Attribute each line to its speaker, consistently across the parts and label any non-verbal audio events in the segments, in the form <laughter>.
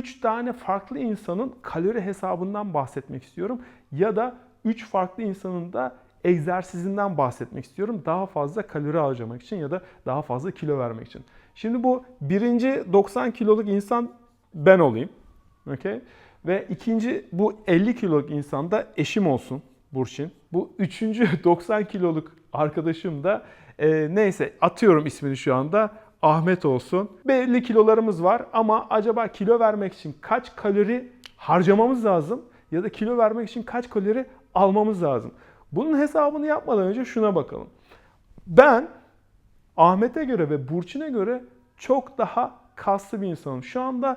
Speaker 1: 3 tane farklı insanın kalori hesabından bahsetmek istiyorum. Ya da 3 farklı insanın da egzersizinden bahsetmek istiyorum. Daha fazla kalori harcamak için ya da daha fazla kilo vermek için. Şimdi bu birinci 90 kiloluk insan ben olayım. Okay? Ve ikinci bu 50 kiloluk insan da eşim olsun Burçin. Bu üçüncü <laughs> 90 kiloluk arkadaşım da e, neyse atıyorum ismini şu anda Ahmet olsun. Belli kilolarımız var ama acaba kilo vermek için kaç kalori harcamamız lazım ya da kilo vermek için kaç kalori almamız lazım? Bunun hesabını yapmadan önce şuna bakalım. Ben Ahmet'e göre ve Burçin'e göre çok daha kaslı bir insanım. Şu anda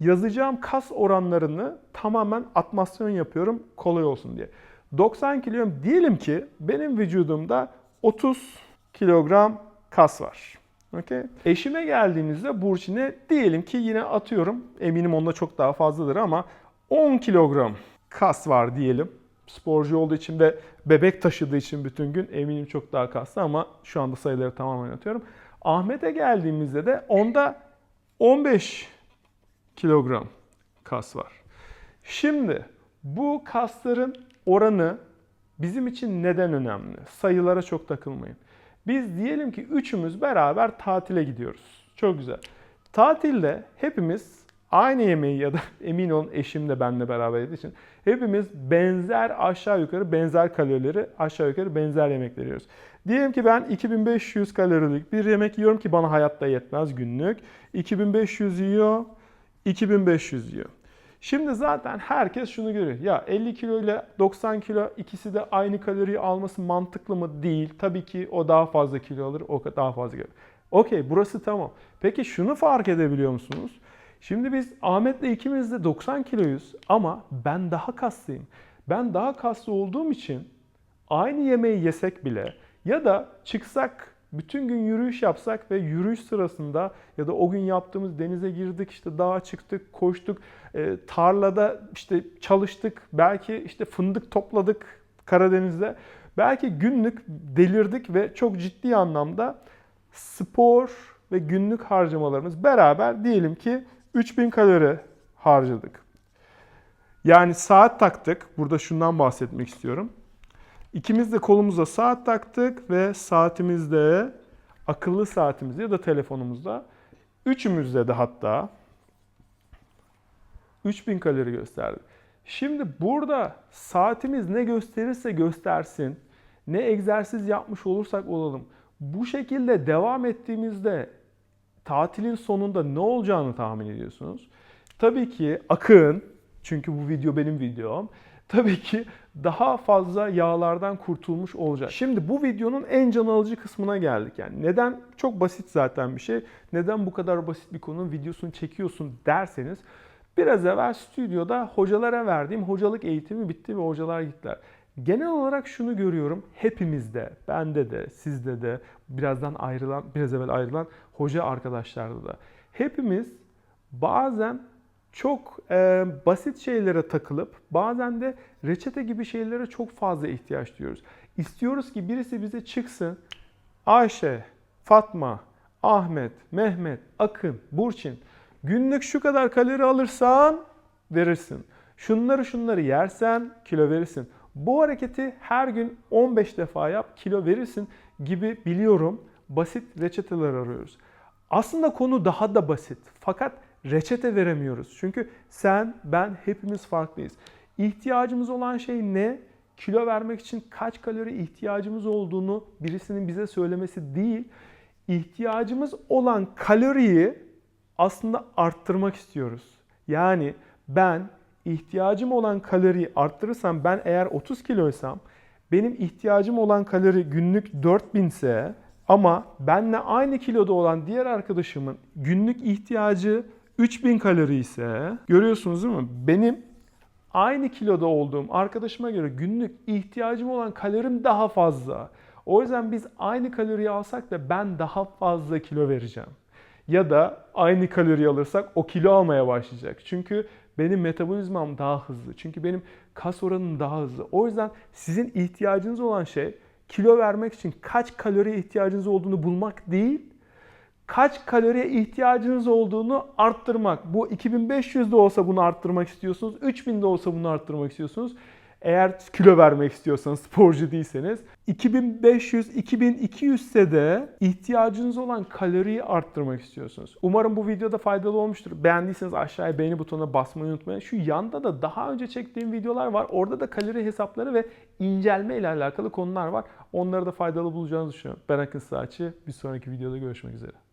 Speaker 1: yazacağım kas oranlarını tamamen atmasyon yapıyorum kolay olsun diye. 90 kiloyum diyelim ki benim vücudumda 30 kilogram kas var. Okay. Eşime geldiğimizde Burçin'e diyelim ki yine atıyorum eminim onda çok daha fazladır ama 10 kilogram kas var diyelim. Sporcu olduğu için ve bebek taşıdığı için bütün gün eminim çok daha kaslı ama şu anda sayıları tamamen atıyorum. Ahmet'e geldiğimizde de onda 15 kilogram kas var. Şimdi bu kasların oranı bizim için neden önemli? Sayılara çok takılmayın. Biz diyelim ki üçümüz beraber tatile gidiyoruz. Çok güzel. Tatilde hepimiz aynı yemeği ya da <laughs> emin olun eşim de benimle beraber yediği için hepimiz benzer aşağı yukarı benzer kalorileri aşağı yukarı benzer yemekleri yiyoruz. Diyelim ki ben 2500 kalorilik bir yemek yiyorum ki bana hayatta yetmez günlük. 2500 yiyor, 2500 yiyor. Şimdi zaten herkes şunu görüyor. Ya 50 kilo ile 90 kilo ikisi de aynı kaloriyi alması mantıklı mı? Değil. Tabii ki o daha fazla kilo alır, o daha fazla kilo. Okey burası tamam. Peki şunu fark edebiliyor musunuz? Şimdi biz Ahmet'le ikimiz de 90 kiloyuz ama ben daha kaslıyım. Ben daha kaslı olduğum için aynı yemeği yesek bile ya da çıksak bütün gün yürüyüş yapsak ve yürüyüş sırasında ya da o gün yaptığımız denize girdik, işte dağa çıktık, koştuk, e, tarlada işte çalıştık, belki işte fındık topladık Karadeniz'de. Belki günlük delirdik ve çok ciddi anlamda spor ve günlük harcamalarımız beraber diyelim ki 3000 kalori harcadık. Yani saat taktık. Burada şundan bahsetmek istiyorum. İkimiz de kolumuza saat taktık ve saatimizde akıllı saatimizde ya da telefonumuzda üçümüzde de hatta 3000 kalori gösterdi. Şimdi burada saatimiz ne gösterirse göstersin, ne egzersiz yapmış olursak olalım. Bu şekilde devam ettiğimizde tatilin sonunda ne olacağını tahmin ediyorsunuz. Tabii ki akın, çünkü bu video benim videom. Tabii ki daha fazla yağlardan kurtulmuş olacak. Şimdi bu videonun en can alıcı kısmına geldik. Yani neden? Çok basit zaten bir şey. Neden bu kadar basit bir konunun videosunu çekiyorsun derseniz biraz evvel stüdyoda hocalara verdiğim hocalık eğitimi bitti ve hocalar gittiler. Genel olarak şunu görüyorum. Hepimizde, bende de, sizde de, birazdan ayrılan, biraz evvel ayrılan hoca arkadaşlarda da. Hepimiz bazen çok e, basit şeylere takılıp bazen de reçete gibi şeylere çok fazla ihtiyaç duyuyoruz. İstiyoruz ki birisi bize çıksın. Ayşe, Fatma, Ahmet, Mehmet, Akın, Burçin günlük şu kadar kalori alırsan verirsin. Şunları şunları yersen kilo verirsin. Bu hareketi her gün 15 defa yap kilo verirsin gibi biliyorum basit reçeteler arıyoruz. Aslında konu daha da basit. Fakat reçete veremiyoruz. Çünkü sen, ben hepimiz farklıyız. İhtiyacımız olan şey ne? Kilo vermek için kaç kalori ihtiyacımız olduğunu birisinin bize söylemesi değil. İhtiyacımız olan kaloriyi aslında arttırmak istiyoruz. Yani ben ihtiyacım olan kaloriyi arttırırsam ben eğer 30 kiloysam benim ihtiyacım olan kalori günlük 4000 ise ama benle aynı kiloda olan diğer arkadaşımın günlük ihtiyacı 3000 kalori ise görüyorsunuz değil mi? Benim aynı kiloda olduğum arkadaşıma göre günlük ihtiyacım olan kalorim daha fazla. O yüzden biz aynı kaloriyi alsak da ben daha fazla kilo vereceğim. Ya da aynı kaloriyi alırsak o kilo almaya başlayacak. Çünkü benim metabolizmam daha hızlı. Çünkü benim kas oranım daha hızlı. O yüzden sizin ihtiyacınız olan şey kilo vermek için kaç kalori ihtiyacınız olduğunu bulmak değil, kaç kaloriye ihtiyacınız olduğunu arttırmak. Bu 2500 de olsa bunu arttırmak istiyorsunuz. 3000 de olsa bunu arttırmak istiyorsunuz. Eğer kilo vermek istiyorsanız, sporcu değilseniz 2500, 2200 ise de ihtiyacınız olan kaloriyi arttırmak istiyorsunuz. Umarım bu videoda faydalı olmuştur. Beğendiyseniz aşağıya beğeni butonuna basmayı unutmayın. Şu yanda da daha önce çektiğim videolar var. Orada da kalori hesapları ve incelme ile alakalı konular var. Onları da faydalı bulacağınızı düşünüyorum. Ben Akın Saatçi. Bir sonraki videoda görüşmek üzere.